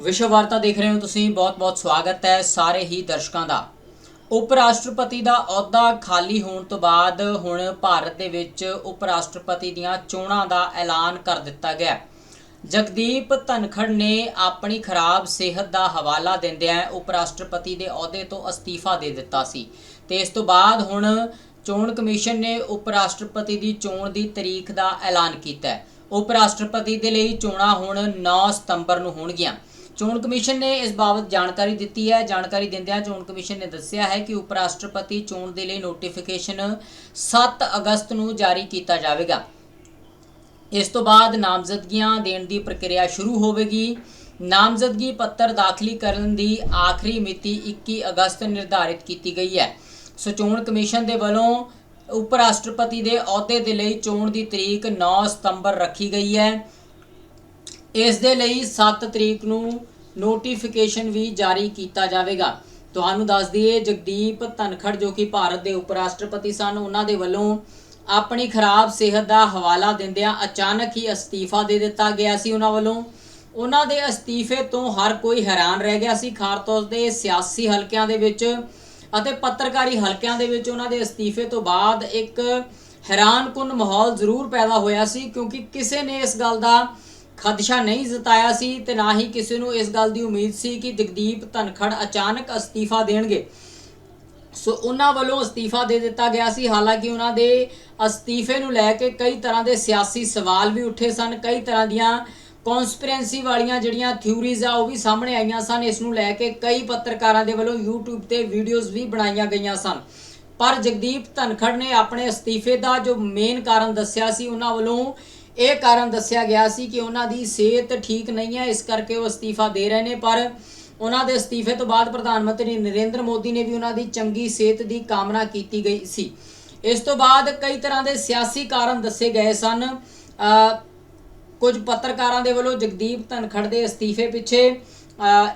ਵਿਸ਼ਵ ਵਾਰਤਾ ਦੇਖ ਰਹੇ ਹੋ ਤੁਸੀਂ ਬਹੁਤ-ਬਹੁਤ ਸਵਾਗਤ ਹੈ ਸਾਰੇ ਹੀ ਦਰਸ਼ਕਾਂ ਦਾ। ਉਪ ਰਾਸ਼ਟਰਪਤੀ ਦਾ ਅਹੁਦਾ ਖਾਲੀ ਹੋਣ ਤੋਂ ਬਾਅਦ ਹੁਣ ਭਾਰਤ ਦੇ ਵਿੱਚ ਉਪ ਰਾਸ਼ਟਰਪਤੀ ਦੀਆਂ ਚੋਣਾਂ ਦਾ ਐਲਾਨ ਕਰ ਦਿੱਤਾ ਗਿਆ ਜਗਦੀਪ ਧਨਖੜ ਨੇ ਆਪਣੀ ਖਰਾਬ ਸਿਹਤ ਦਾ ਹਵਾਲਾ ਦਿੰਦਿਆਂ ਉਪ ਰਾਸ਼ਟਰਪਤੀ ਦੇ ਅਹੁਦੇ ਤੋਂ ਅਸਤੀਫਾ ਦੇ ਦਿੱਤਾ ਸੀ ਤੇ ਇਸ ਤੋਂ ਬਾਅਦ ਹੁਣ ਚੋਣ ਕਮਿਸ਼ਨ ਨੇ ਉਪ ਰਾਸ਼ਟਰਪਤੀ ਦੀ ਚੋਣ ਦੀ ਤਰੀਕ ਦਾ ਐਲਾਨ ਕੀਤਾ ਹੈ। ਉਪ ਰਾਸ਼ਟਰਪਤੀ ਦੇ ਲਈ ਚੋਣਾਂ ਹੁਣ 9 ਸਤੰਬਰ ਨੂੰ ਹੋਣਗੀਆਂ। ਚੋਣ ਕਮਿਸ਼ਨ ਨੇ ਇਸ ਬਾਬਤ ਜਾਣਕਾਰੀ ਦਿੱਤੀ ਹੈ। ਜਾਣਕਾਰੀ ਦਿੰਦਿਆਂ ਚੋਣ ਕਮਿਸ਼ਨ ਨੇ ਦੱਸਿਆ ਹੈ ਕਿ ਉਪ ਰਾਸ਼ਟਰਪਤੀ ਚੋਣ ਦੇ ਲਈ ਨੋਟੀਫਿਕੇਸ਼ਨ 7 ਅਗਸਤ ਨੂੰ ਜਾਰੀ ਕੀਤਾ ਜਾਵੇਗਾ। ਇਸ ਤੋਂ ਬਾਅਦ ਨਾਮਜ਼ਦਗੀਆਂ ਦੇਣ ਦੀ ਪ੍ਰਕਿਰਿਆ ਸ਼ੁਰੂ ਹੋਵੇਗੀ। ਨਾਮਜ਼ਦਗੀ ਪੱਤਰ ਦਾਖਲੀ ਕਰਨ ਦੀ ਆਖਰੀ ਮਿਤੀ 21 ਅਗਸਤ ਨਿਰਧਾਰਿਤ ਕੀਤੀ ਗਈ ਹੈ। ਸੋ ਚੋਣ ਕਮਿਸ਼ਨ ਦੇ ਵੱਲੋਂ ਉਪ ਰਾਸ਼ਟਰਪਤੀ ਦੇ ਅਹੁਦੇ ਦੇ ਲਈ ਚੋਣ ਦੀ ਤਰੀਕ 9 ਸਤੰਬਰ ਰੱਖੀ ਗਈ ਹੈ। ਇਸ ਦੇ ਲਈ 7 ਤਰੀਕ ਨੂੰ ਨੋਟੀਫਿਕੇਸ਼ਨ ਵੀ ਜਾਰੀ ਕੀਤਾ ਜਾਵੇਗਾ। ਤੁਹਾਨੂੰ ਦੱਸ ਦਈਏ, ਜਗਦੀਪ ਧਨਖੜ ਜੋ ਕਿ ਭਾਰਤ ਦੇ ਉਪ ਰਾਸ਼ਟਰਪਤੀ ਸਨ, ਉਹਨਾਂ ਦੇ ਵੱਲੋਂ ਆਪਣੀ ਖਰਾਬ ਸਿਹਤ ਦਾ ਹਵਾਲਾ ਦਿੰਦਿਆਂ ਅਚਾਨਕ ਹੀ ਅਸਤੀਫਾ ਦੇ ਦਿੱਤਾ ਗਿਆ ਸੀ ਉਹਨਾਂ ਵੱਲੋਂ। ਉਹਨਾਂ ਦੇ ਅਸਤੀਫੇ ਤੋਂ ਹਰ ਕੋਈ ਹੈਰਾਨ ਰਹਿ ਗਿਆ ਸੀ। ਖਾਸ ਤੌਰ ਤੇ ਸਿਆਸੀ ਹਲਕਿਆਂ ਦੇ ਵਿੱਚ ਅਤੇ ਪੱਤਰਕਾਰੀ ਹਲਕਿਆਂ ਦੇ ਵਿੱਚ ਉਹਨਾਂ ਦੇ ਅਸਤੀਫੇ ਤੋਂ ਬਾਅਦ ਇੱਕ ਹੈਰਾਨਕੁਨ ਮਾਹੌਲ ਜ਼ਰੂਰ ਪੈਦਾ ਹੋਇਆ ਸੀ, ਕਿਉਂਕਿ ਕਿਸੇ ਨੇ ਇਸ ਗੱਲ ਦਾ ਖਦਸ਼ਾ ਨਹੀਂ ਜਤਾਇਆ ਸੀ ਤੇ ਨਾ ਹੀ ਕਿਸੇ ਨੂੰ ਇਸ ਗੱਲ ਦੀ ਉਮੀਦ ਸੀ ਕਿ ਜਗਦੀਪ ਧਨਖੜ ਅਚਾਨਕ ਅਸਤੀਫਾ ਦੇਣਗੇ। ਸੋ ਉਹਨਾਂ ਵੱਲੋਂ ਅਸਤੀਫਾ ਦੇ ਦਿੱਤਾ ਗਿਆ ਸੀ। ਹਾਲਾਂਕਿ ਉਹਨਾਂ ਦੇ ਅਸਤੀਫੇ ਨੂੰ ਲੈ ਕੇ ਕਈ ਤਰ੍ਹਾਂ ਦੇ ਸਿਆਸੀ ਸਵਾਲ ਵੀ ਉੱਠੇ ਸਨ। ਕਈ ਤਰ੍ਹਾਂ ਦੀਆਂ ਕਨਸਪੀਰੈਂਸੀ ਵਾਲੀਆਂ ਜਿਹੜੀਆਂ ਥਿਊਰੀਜ਼ ਆ ਉਹ ਵੀ ਸਾਹਮਣੇ ਆਈਆਂ ਸਨ। ਇਸ ਨੂੰ ਲੈ ਕੇ ਕਈ ਪੱਤਰਕਾਰਾਂ ਦੇ ਵੱਲੋਂ YouTube ਤੇ ਵੀਡੀਓਜ਼ ਵੀ ਬਣਾਈਆਂ ਗਈਆਂ ਸਨ। ਪਰ ਜਗਦੀਪ ਧਨਖੜ ਨੇ ਆਪਣੇ ਅਸਤੀਫੇ ਦਾ ਜੋ ਮੇਨ ਕਾਰਨ ਦੱਸਿਆ ਸੀ, ਉਹਨਾਂ ਵੱਲੋਂ ਇਹ ਕਾਰਨ ਦੱਸਿਆ ਗਿਆ ਸੀ ਕਿ ਉਹਨਾਂ ਦੀ ਸਿਹਤ ਠੀਕ ਨਹੀਂ ਹੈ, ਇਸ ਕਰਕੇ ਉਹ ਅਸਤੀਫਾ ਦੇ ਰਹੇ ਨੇ, ਪਰ ਉਹਨਾਂ ਦੇ ਅਸਤੀਫੇ ਤੋਂ ਬਾਅਦ ਪ੍ਰਧਾਨ ਮੰਤਰੀ ਨਰਿੰਦਰ ਮੋਦੀ ਨੇ ਵੀ ਉਹਨਾਂ ਦੀ ਚੰਗੀ ਸਿਹਤ ਦੀ ਕਾਮਨਾ ਕੀਤੀ ਗਈ ਸੀ। ਇਸ ਤੋਂ ਬਾਅਦ ਕਈ ਤਰ੍ਹਾਂ ਦੇ ਸਿਆਸੀ ਕਾਰਨ ਦੱਸੇ ਗਏ ਸਨ। ਕੁਝ ਪੱਤਰਕਾਰਾਂ ਦੇ ਵੱਲੋਂ ਜਗਦੀਪ ਧਨਖੜ ਦੇ ਅਸਤੀਫੇ ਪਿੱਛੇ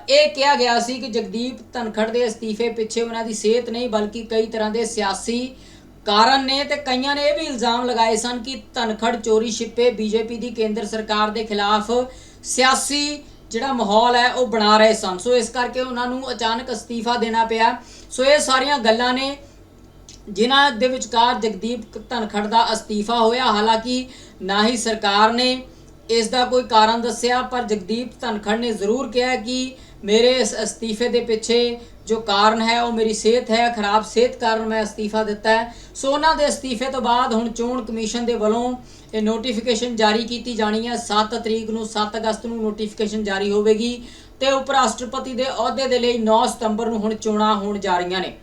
ਇਹ ਕਿਹਾ ਗਿਆ ਸੀ ਕਿ ਜਗਦੀਪ ਧਨਖੜ ਦੇ ਅਸਤੀਫੇ ਪਿੱਛੇ ਉਹਨਾਂ ਦੀ ਸਿਹਤ ਨਹੀਂ, ਬਲਕਿ ਕਈ ਤਰ੍ਹਾਂ ਦੇ ਸਿਆਸੀ ਕਾਰਨ ਨੇ ਤੇ ਕਈਆਂ ਨੇ ਇਹ ਵੀ ਇਲਜ਼ਾਮ ਲਗਾਏ ਸਨ ਕਿ ਧਨਖੜ ਚੋਰੀ ਛਿੱਪੇ ਬੀਜੇਪੀ ਦੀ ਕੇਂਦਰ ਸਰਕਾਰ ਦੇ ਖਿਲਾਫ ਸਿਆਸੀ ਜਿਹੜਾ ਮਾਹੌਲ ਹੈ ਉਹ ਬਣਾ ਰਹੇ ਸਨ। ਸੋ ਇਸ ਕਰਕੇ ਉਹਨਾਂ ਨੂੰ ਅਚਾਨਕ ਅਸਤੀਫਾ ਦੇਣਾ ਪਿਆ। ਸੋ ਇਹ ਸਾਰੀਆਂ ਗੱਲਾਂ ਨੇ ਜਿਨ੍ਹਾਂ ਦੇ ਵਿਚਕਾਰ ਜਗਦੀਪ ਧਨਖੜ ਦਾ ਅਸਤੀਫਾ ਹੋਇਆ। ਹਾਲਾਂਕਿ ਨਾ ਹੀ ਸਰਕਾਰ ਨੇ ਇਸ ਦਾ ਕੋਈ ਕਾਰਨ ਦੱਸਿਆ, ਪਰ ਜਗਦੀਪ ਧਨਖੜ ਨੇ ਜ਼ਰੂਰ ਕਿਹਾ ਕਿ ਮੇਰੇ ਇਸ ਅਸਤੀਫੇ ਦੇ ਪਿੱਛੇ ਜੋ ਕਾਰਨ ਹੈ, ਉਹ ਮੇਰੀ ਸਿਹਤ ਹੈ, ਖਰਾਬ ਸਿਹਤ ਕਾਰਨ ਮੈਂ ਅਸਤੀਫਾ ਦਿੱਤਾ ਹੈ। ਸੋ ਉਹਨਾਂ ਦੇ ਅਸਤੀਫੇ ਤੋਂ ਬਾਅਦ ਹੁਣ ਚੋਣ ਕਮਿਸ਼ਨ ਦੇ ਵੱਲੋਂ ਇਹ ਨੋਟੀਫਿਕੇਸ਼ਨ ਜਾਰੀ ਕੀਤੀ ਜਾਣੀ ਹੈ। 7 ਤਰੀਕ ਨੂੰ 7 ਅਗਸਤ ਨੂੰ ਨੋਟੀਫਿਕੇਸ਼ਨ ਜਾਰੀ ਹੋਵੇਗੀ ਤੇ ਉਪ ਰਾਸ਼ਟਰਪਤੀ ਦੇ ਅਹੁਦੇ ਦੇ ਲਈ 9 ਸਤੰਬਰ ਨੂੰ ਹੁਣ ਚੋਣਾਂ ਹੋਣ ਜਾ ਰਹੀਆਂ ਨੇ।